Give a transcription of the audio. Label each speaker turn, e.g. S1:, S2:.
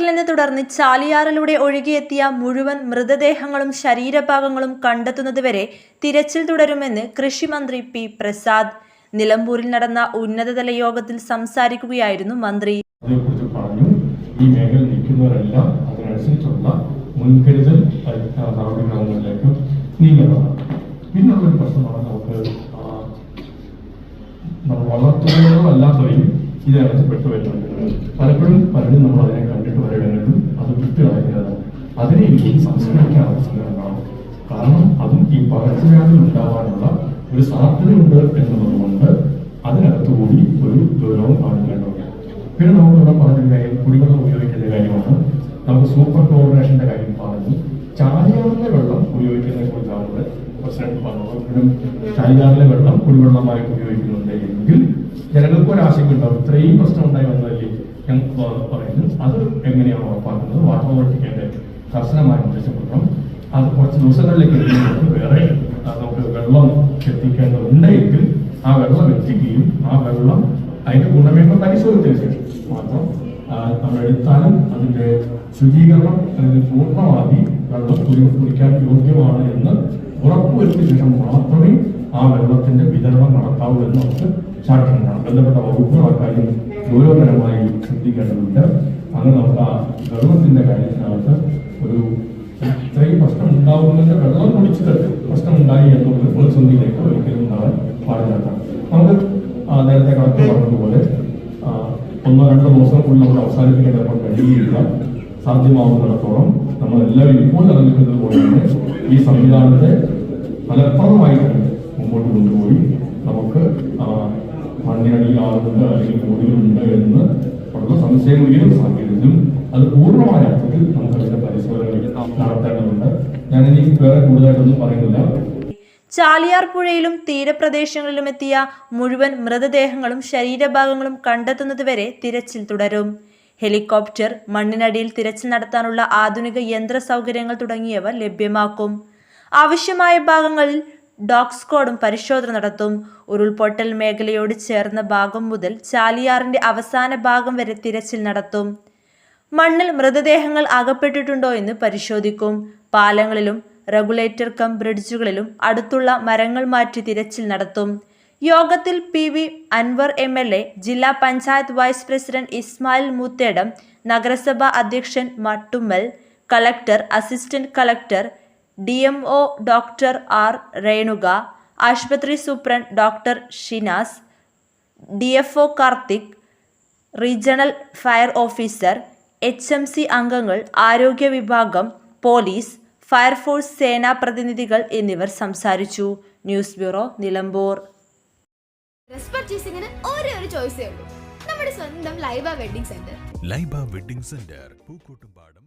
S1: ഉരുൾപൊട്ടലിനെ തുടർന്ന് ചാലിയാറിലൂടെ ഒഴുകിയെത്തിയ മുഴുവൻ മൃതദേഹങ്ങളും ശരീരഭാഗങ്ങളും കണ്ടെത്തുന്നതുവരെ തിരച്ചിൽ തുടരുമെന്ന് കൃഷിമന്ത്രി പി പ്രസാദ്. നിലമ്പൂരിൽ നടന്ന ഉന്നതതല യോഗത്തിൽ സംസാരിക്കുകയായിരുന്നു മന്ത്രി.
S2: ഈ മേഖല പ്രശ്നമാണ് നമുക്ക് പലപ്പോഴും പലരും നമ്മൾ അതിനെ വരവേണ്ടതും അത് വിട്ടുകളയുന്നത് അതിനെ എനിക്കും സംസ്കരിക്കാൻ അവസരങ്ങളാണ് കാരണം അതും ഈ പകർച്ചവ്യാധി ഉണ്ടാവാനുള്ള ഒരു സാധ്യതയുണ്ട് എന്നുള്ളതുകൊണ്ട് അതിനകത്ത് കൂടി ഒരു ഗൗരവം കാണിക്കേണ്ടതുണ്ട് പിന്നെ നമുക്കിവിടെ പറഞ്ഞ കാര്യം കുടിവെള്ളം ഉപയോഗിക്കുന്ന കാര്യമാണ്. നമുക്ക് സൂപ്പർ ക്ലോറിനേഷന്റെ കാര്യം പറഞ്ഞു. ചാലിയാറിലെ വെള്ളം ഉപയോഗിക്കുന്നതിനെ കുറിച്ചാണ് ഇവിടെ പ്രസിഡന്റ് ഇപ്പോഴും ചാലിയാറിലെ വെള്ളം കുടിവെള്ളമായി ഉപയോഗിക്കുന്നുണ്ട് എങ്കിൽ ജനങ്ങൾക്ക് ഒരു ആശങ്ക ഉണ്ടാവും ഇത്രയും പ്രശ്നം ഉണ്ടായി വന്നതല്ലേ? പ- പറയുന്നു. അത് എങ്ങനെയാണ് ഉറപ്പാക്കുന്നത്? വാട്ടർ അതോറിറ്റിക്ക് കർശനമായ നിർദ്ദേശം കൊടുക്കണം. അത് കുറച്ച് ദിവസങ്ങളിലേക്ക് എത്തുന്നത് വേറെ നമുക്ക് വെള്ളം എത്തിക്കേണ്ടതുണ്ടെങ്കിൽ ആ വെള്ളം എത്തിക്കുകയും ആ വെള്ളം അതിന്റെ ഗുണമേന്മ പരിശോധിച്ചതിന് ശേഷം മാത്രം എടുത്താലും അതിന്റെ ശുചീകരണം അതിന് പൂർണമായി വെള്ളം കുടി കുടിക്കാൻ യോഗ്യമാണ് എന്ന് ഉറപ്പുവരുത്തിയ ശേഷം മാത്രമേ ആ വെള്ളത്തിന്റെ വിതരണം നടത്താവൂ എന്ന് നമുക്ക് സാക്ഷ്യമാണ് ബന്ധപ്പെട്ട വകുപ്പുകൾ ഗൗരവകരമായി ശ്രദ്ധിക്കേണ്ടതുണ്ട്. അങ്ങനെ നമുക്ക് ആ വെള്ളത്തിന്റെ കാര്യത്തിനകത്ത് ഒരു ഇത്രയും പ്രശ്നം ഉണ്ടാവുന്നതിന്റെ വെള്ളം കുടിച്ചിട്ട് പ്രശ്നം ഉണ്ടായി എന്നുള്ളത് പ്രതിസന്ധിയിലേക്ക് ഒരിക്കലും നാളെ പാടില്ലാത്ത നമുക്ക് നേരത്തെ കണക്ക് പറഞ്ഞതുപോലെ ഒന്നോ രണ്ടോ ദിവസങ്ങൾക്കുള്ളിൽ നമ്മൾ അവസാനിപ്പിക്കാൻ ചിലപ്പോൾ കഴിയുകയില്ല സാധ്യമാവുന്നിടത്തോളം നമ്മൾ എല്ലാവരും ഇപ്പോൾ നിലനിൽക്കുന്നത് പോലെ തന്നെ ഈ സംവിധാനത്തെ ഫലപ്രദമായി തന്നെ മുമ്പോട്ട് കൊണ്ടുപോയി നമുക്ക് മണ്ണിനടിയിൽ ആളുണ്ട് അല്ലെങ്കിൽ കോടികളുണ്ട് എന്ന് ഉള്ള സംശയം ഉയരുന്ന സാഹചര്യത്തിലും അത് പൂർണമായ അർത്ഥത്തിൽ നമുക്ക് അതിന്റെ പരിശോധനകൾ നടത്തേണ്ടതുണ്ട്. ഞാനിനി വേറെ കൂടുതലായിട്ടൊന്നും പറയുന്നില്ല.
S1: ചാലിയാർ പുഴയിലും തീരപ്രദേശങ്ങളിലും എത്തിയ മുഴുവൻ മൃതദേഹങ്ങളും ശരീരഭാഗങ്ങളും കണ്ടെത്തുന്നതുവരെ തിരച്ചിൽ തുടരും. ഹെലികോപ്റ്റർ മണ്ണിനടിയിൽ തിരച്ചിൽ നടത്താനുള്ള ആധുനിക യന്ത്ര സൗകര്യങ്ങൾ തുടങ്ങിയവ ലഭ്യമാക്കും. ആവശ്യമായ ഭാഗങ്ങളിൽ ഡോഗ് സ്ക്വാഡും പരിശോധന നടത്തും. ഉരുൾപൊട്ടൽ മേഖലയോട് ചേർന്ന ഭാഗം മുതൽ ചാലിയാറിന്റെ അവസാന ഭാഗം വരെ തിരച്ചിൽ നടത്തും. മണ്ണിൽ മൃതദേഹങ്ങൾ അകപ്പെട്ടിട്ടുണ്ടോ എന്ന് പരിശോധിക്കും. പാലങ്ങളിലും റെഗുലേറ്റർ കം ബ്രിഡ്ജുകളിലും അടുത്തുള്ള മരങ്ങൾ മാറ്റി തിരച്ചിൽ നടത്തും. യോഗത്തിൽ P V Anvar M L A ജില്ലാ പഞ്ചായത്ത് വൈസ് പ്രസിഡന്റ് ഇസ്മായിൽ മൂത്തേടം നഗരസഭാ അധ്യക്ഷൻ Mattummal collector assistant collector D M O doctor R Renuka ആശുപത്രി superintendent doctor Shinas D F O Karthik regional fire officer H M C അംഗങ്ങൾ ആരോഗ്യ വിഭാഗം police fire force സേനാ പ്രതിനിധികൾ എന്നിവർ സംസാരിച്ചു. News bureau Nilambur.
S3: ഡ്രസ് പർച്ചേസിംഗിന് ഒരേ ഒരു ചോയ്സേ ഉള്ളൂ. നമ്മുടെ സ്വന്തം Laiba wedding center.
S4: Laiba wedding center Pookkottumpadam